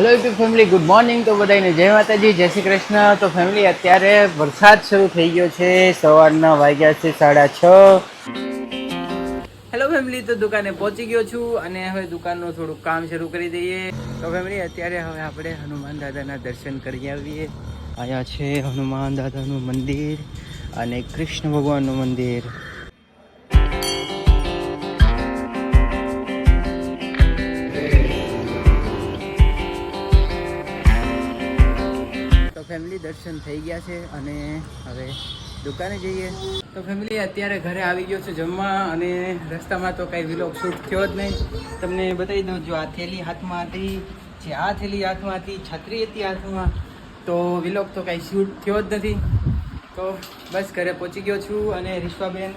Hello YouTube family good morning તો બધાને જય માતાજી, જય શ્રી કૃષ્ણ. તો ફેમિલી અત્યારે વરસાદ શરૂ થઈ ગયો છે. સવારના વાગ્યા છે સાડા છ. હેલો ફેમિલી તો દુકાને પહોંચી ગયો છું અને હવે દુકાનનું થોડુંક કામ શરૂ કરી દઈએ. તો ફેમિલી અત્યારે હવે આપણે હનુમાન દાદાના દર્શન કરી આવીએ. અહીંયા છે હનુમાન દાદાનું મંદિર અને કૃષ્ણ ભગવાનનું મંદિર. ફેમિલી દર્શન થઈ ગયા છે અને હવે દુકાને જઈએ. તો ફેમિલી અત્યારે ઘરે આવી ગયો છે જમવા અને રસ્તામાં તો કાંઈ વિલોક શૂટ થયો જ નહીં. તમને બતાવી દઉં જો આ થેલી હાથમાં હતી જે આ થેલી હાથમાં હતી છત્રી હતી હાથમાં તો વિલોક તો કાંઈ શૂટ થયો જ નથી. તો બસ ઘરે પહોંચી ગયો છું અને રિશ્વાબેન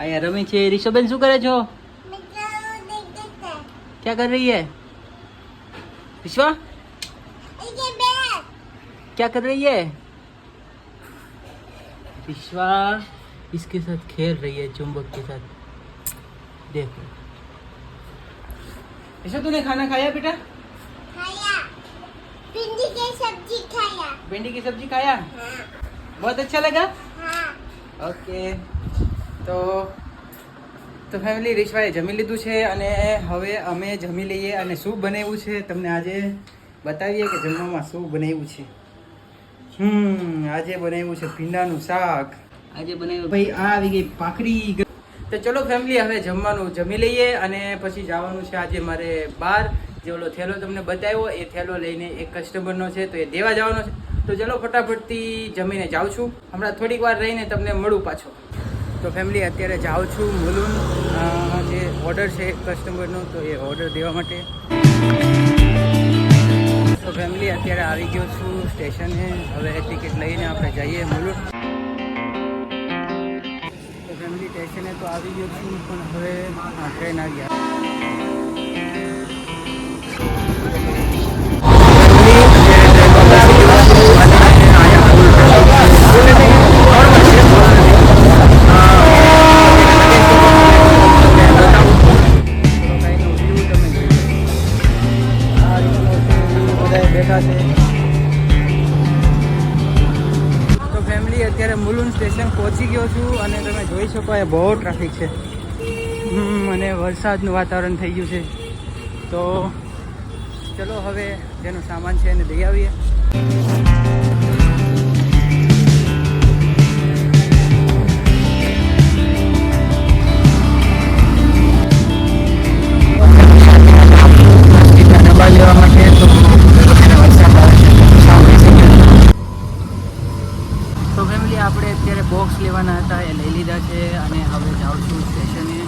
અહીંયા રમી છે. રિશ્વાબેન શું કરે છો? ક્યાં કરી રહી હે? રિશ્વા? क्या कर रही है विश्वा इसके साथ खेल रही है चुंबक के साथ देखो विश्वा तूने खाना खाया बेटा खाया भिंडी की सब्जी खाया भिंडी की सब्जी खाया बहुत अच्छा लगा हाँ ઓકે તો તો ફેમિલી રિશ્વાએ જમી લીધું છે અને હવે અમે જમી લઈએ અને શું બનાવ્યું છે તમને આજે બતાવીએ કે જમવામાં શું બનાવ્યું છે હમ આજે બનાવ્યું છે ભીંડાનું શાક. આજે બનાવ્યું ભાઈ આ આવી ગઈ ભાખરી. તો ચલો ફેમિલી હવે જમવાનું જમી લઈએ અને પછી જવાનું છે આજે મારે બહાર. જે ઓલો થેલો તમને બતાવ્યો એ થેલો લઈને એક કસ્ટમરનો છે તો એ દેવા જવાનો છે. તો ચલો ફટાફટથી જમીને જાઉં છું. હમણાં થોડીક વાર રહીને તમને મળું પાછો. તો ફેમિલી અત્યારે જાઉં છું મુલુન. જે ઓર્ડર છે કસ્ટમરનો તો એ ઓર્ડર દેવા માટે. તો ફેમિલી અત્યારે આવી ગયો છું સ્ટેશને હવે ટિકિટ લઈને આપણે જઈએ મુલુટ તો ફેમિલી સ્ટેશને તો આવી ગયો છું, પણ હવે ટ્રેન આવી ગયા. તો ફેમિલી અત્યારે મુલુન સ્ટેશન પહોંચી ગયો છું અને તમે જોઈ શકો એ બહુ ટ્રાફિક છે. અને વરસાદનું વાતાવરણ થઈ ગયું છે. તો ચલો હવે જેનો સામાન છે એને દઈ આવીએ. લેવાના હતા, એ લઈ લીધા છે અને હવે જાઉં છું સ્ટેશને.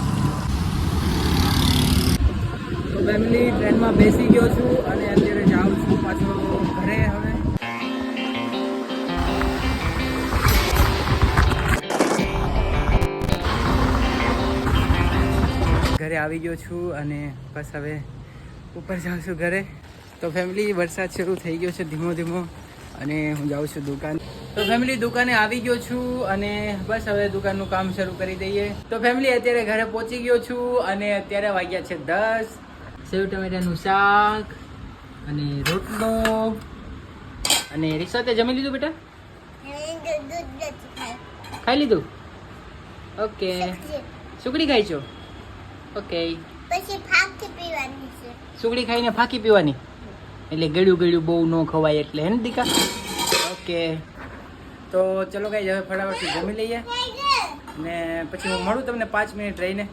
ફેમિલી ટ્રેનમાં બેસી ગયો છું અને અત્યારે જાઉં છું પાછો ઘરે હવે. ઘરે આવી ગયો છું અને બસ હવે ઉપર જાઉં છું ઘરે. તો ફેમિલી વરસાદ શરૂ થઈ ગયો છે ધીમો ધીમો. અને હું જાઉં છું દુકાન. તો ફેમિલી દુકાને આવી ગયો છું અને બસ હવે દુકાનનું કામ શરૂ કરી દઈએ. તો ફેમિલી અત્યારે ઘરે પહોંચી ગયો છું અને અત્યારે વાગ્યા છે દસ. સેવ ટમેટાનું શાક અને રોટલો અને રિક્ષાતે જમી લીધું બેટા? ખાઈ લીધું? ઓકે. સુકડી ખાઈ છો? ઓકે. પછી ફાકી પીવાની છે. સુકડી ખાઈને ફાંકી પીવાની? એટલે ગળ્યું ગળ્યું બહુ ન ખવાય એટલે હે ને દીકા? ઓકે. તો ચલો ગાઈ હવે ફટાફટથી જમી લઈએ. ને પછી હું મળું તમને પાંચ મિનિટ રહીને.